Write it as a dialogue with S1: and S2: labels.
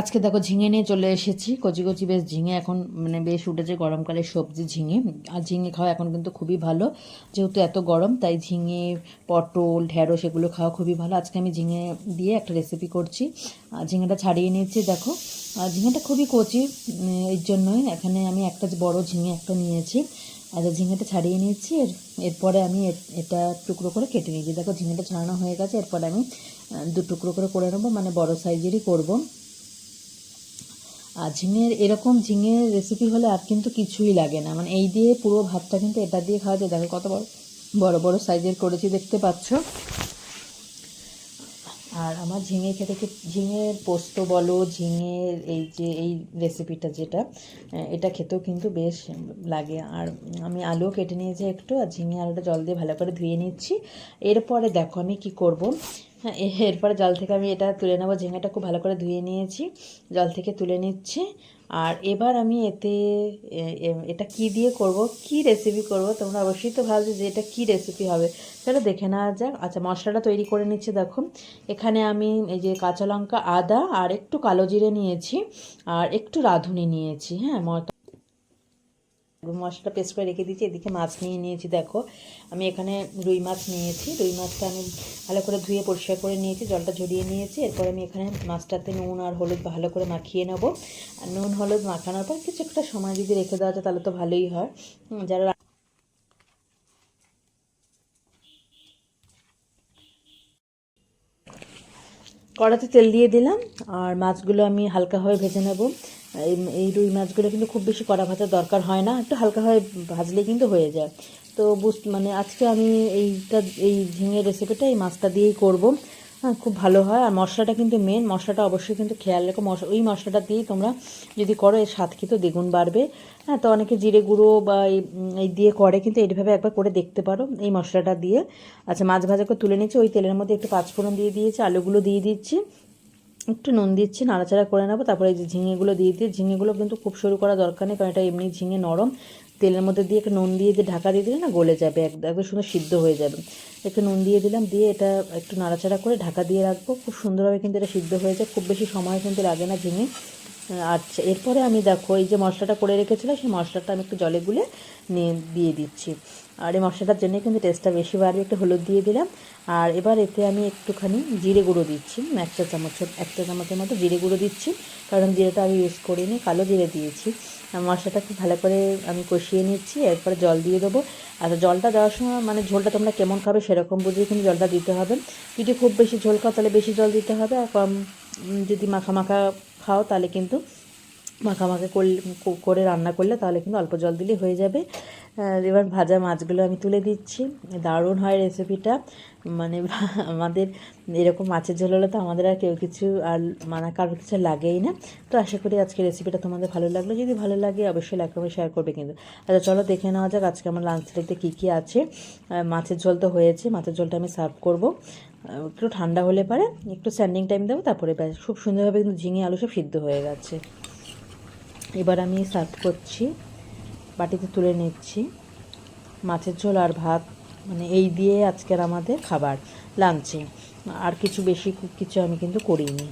S1: আজকে দেখো ঝিঙে নিয়ে চলে এসেছি। কচি কচি বেশ ঝিঙে এখন মানে বেশ উঠেছে গরমকালে সবজি ঝিঙে। আর ঝিঙে খাওয়া এখন কিন্তু খুবই ভালো। যেহেতু এত গরম, তাই ঝিঙে, পটল ঢ্যাঁড়স এগুলো খাওয়া খুবই ভালো। আজকে আমি ঝিঙে দিয়ে একটা রেসিপি করছি। আর ঝিঙেটা ছাড়িয়ে নিয়েছি, দেখো। আর ঝিঙেটা খুবই কচি এর জন্যই এখানে আমি একটা বড় ঝিঙে একটা নিয়েছি। এই ঝিঙেটা ছাড়িয়ে নিয়েছি, এর, এরপরে আমি এটা টুকরো করে কেটে নিয়েছি। দেখো ঝিঙেটা ছাড়ানো হয়ে গেছে, এরপরে আমি দু টুকরো করে করে নেব মানে বড় সাইজেরই করব। আর ঝিঙের, এরকম ঝিঙের রেসিপি হলে আর কিন্তু কিছুই লাগে না। মানে এই দিয়ে পুরো ভাতটা কিন্তু এটা দিয়ে খাওয়া যায়। দেখো কত বড় বড় বড় সাইজের করেছি, দেখতে পাচ্ছ? আর আমার ঝিঙে খেতে ঝিঙের পোস্ত বলো, ঝিঙের এই যে, এই রেসিপিটা যেটা এটা খেতেও কিন্তু বেশ লাগে। আর আমি আলুও কেটে নিয়েছি একটু, আর ঝিঙে আলুটা জল দিয়ে ভালো করে ধুয়ে নিচ্ছি। এরপরে দেখো আমি কি করব? এরপরে জল থেকে আমি এটা তুলে নেব। ঝিঙেটা খুব ভালো করে ধুয়ে নিয়েছি। জল থেকে তুলে নিচ্ছি। আর এবার আমি এতে এটা কি দিয়ে করব? কি রেসিপি করব? তোমরা অবশ্যই তো ভাবছ যে এটা কি রেসিপি হবে। তাহলে দেখে নেওয়া যাক। আচ্ছা মশলাটা তৈরি করে নিচ্ছি, দেখো। এখানে আমি এই যে কাঁচা লঙ্কা, আদা আর একটু কালো জিরে নিয়েছি। আর একটু রাঁধুনি নিয়েছি হ্যাঁ? মশলা পেস্ট করে রেখে দিয়েছি, এদিকে মাছ নিয়ে নিয়েছি, দেখো। আমি এখানে রুই মাছ নিয়েছি, রুই মাছটা আমি ভালো করে ধুয়ে পরিষ্কার করে নিয়েছি, জলটা ঝরিয়ে নিয়েছি। এরপর আমি এখানে মাছটাতে নুন আর হলুদ ভালো করে মাখিয়ে নেব। আর নুন, হলুদ মাখানোর পর কিছু একটা সময় যদি রেখে দেওয়া যায়, তাহলে তো ভালোই হয়। যারা কড়াতে তেল দিয়ে দিলাম, আর মাছগুলো আমি হালকাভাবে ভেজে নেব। এই রুই মাছগুলো কিন্তু খুব বেশি কড়া ভাজার দরকার হয় না, একটু হালকাভাবে ভাজলে কিন্তু হয়ে যায়। তো বুঝ মানে আজকে আমি এইটা, এই ঝিঙে রেসিপিটা এই মাছটা দিয়েই করব। খুব ভালো হয়। আর মশলাটা কিন্তু মেন মশলাটা অবশ্যই কিন্তু খেয়াল রেখো। মশলা ওই মশলাটা দিয়েই তোমরা যদি করো, এর স্বাদ কিন্তু দ্বিগুণ বাড়বে। হ্যাঁ তো অনেকে জিরে গুঁড়ো বা এই দিয়ে করে কিন্তু এইভাবে একবার করে দেখতে পারো, এই মশলাটা দিয়ে। আচ্ছা মাছ ভাজা করে তুলে নিচ্ছি ওই তেলের মধ্যে একটু পাঁচফোড়ন দিয়ে দিয়েছি, আলুগুলো দিয়ে দিচ্ছি। একটু নুন দিচ্ছি, নাড়াচাড়া করে নেব। তারপরে এই যে ঝিঙেগুলো দিয়ে দিয়ে ঝিঙেগুলো কিন্তু খুব সরু করা দরকার নেই, কারণ এটা এমনি ঝিঙে নরম। তেলের মধ্যে দিয়ে একটু নুন দিয়ে যে ঢাকা দিয়ে দিলে না গলে যাবে একদম একদম সুন্দর সিদ্ধ হয়ে যাবে। একটু নুন দিয়ে দিলাম, দিয়ে এটা একটু নাড়াচাড়া করে ঢাকা দিয়ে রাখব। খুব সুন্দরভাবে কিন্তু এটা সিদ্ধ হয়ে যায়, খুব বেশি সময় কিন্তু লাগে না ঝিঙে আচ্ছা এরপরে আমি দেখো, এই যে মশলাটা করে রেখেছিলাম, সেই মশলাটা আমি একটু জলে গুলে নিয়ে দিয়ে দিচ্ছি। আর এই মশলাটার জন্যই কিন্তু টেস্টটা বেশি বাড়বে, একটু হলুদ দিয়ে দিলাম। আর এবার এতে আমি একটুখানি জিরে গুঁড়ো দিচ্ছি, এক চা চামচ, এক চা চামচের মতো জিরে গুঁড়ো দিচ্ছি। কারণ জিরেটা আমি ইউজ করিনি, কালো জিরে দিয়েছি। মশলাটা খুব ভালো করে আমি কষিয়ে নিচ্ছি, এরপরে জল দিয়ে দেবো। আর জলটা দেওয়ার সময় মানে ঝোলটা তোমরা কেমন খাবে সেরকম বুঝেই কিন্তু জলটা দিতে হবে। যদি খুব বেশি ঝোল খাও তাহলে বেশি জল দিতে হবে, আর কম যদি মাখা মাখা খাও, তাহলে কিন্তু মাখামাখি করলে করে রান্না করলে তাহলে কিন্তু অল্প জল দিলে হয়ে যাবে। এবার ভাজা মাছগুলো আমি তুলে দিচ্ছি। দারুণ হয় রেসিপিটা মানে আমাদের এরকম মাছের ঝোল হলে তো আমাদের আর কেউ কিছু আর মানে কারোর কিছু লাগেই না। তো আশা করি আজকে রেসিপিটা তোমাদের ভালো লাগল। যদি ভালো লাগে অবশ্যই লাইক শেয়ার করবে কিন্তু। আচ্ছা চলো দেখে নেওয়া যাক আজকে আমার লাঞ্চ প্লেটে কী কী আছে। মাছের ঝোল তো হয়েছে। মাছের ঝোলটা আমি সার্ভ করব। একটু ঠান্ডা হলে পারে। একটু স্ট্যান্ডিং টাইম দেবো, তারপরে খুব সুন্দরভাবে কিন্তু ঝিঙে, আলু সব সিদ্ধ হয়ে গেছে। এবার আমি সার্ভ করছি। বাটিতে তুলে নিচ্ছি। মাছের ঝোল আর ভাত মানে এই দিয়ে আজকের আমাদের খাবার লাঞ্চে আর কিছু বেশি কিছু আমি কিন্তু করিনি।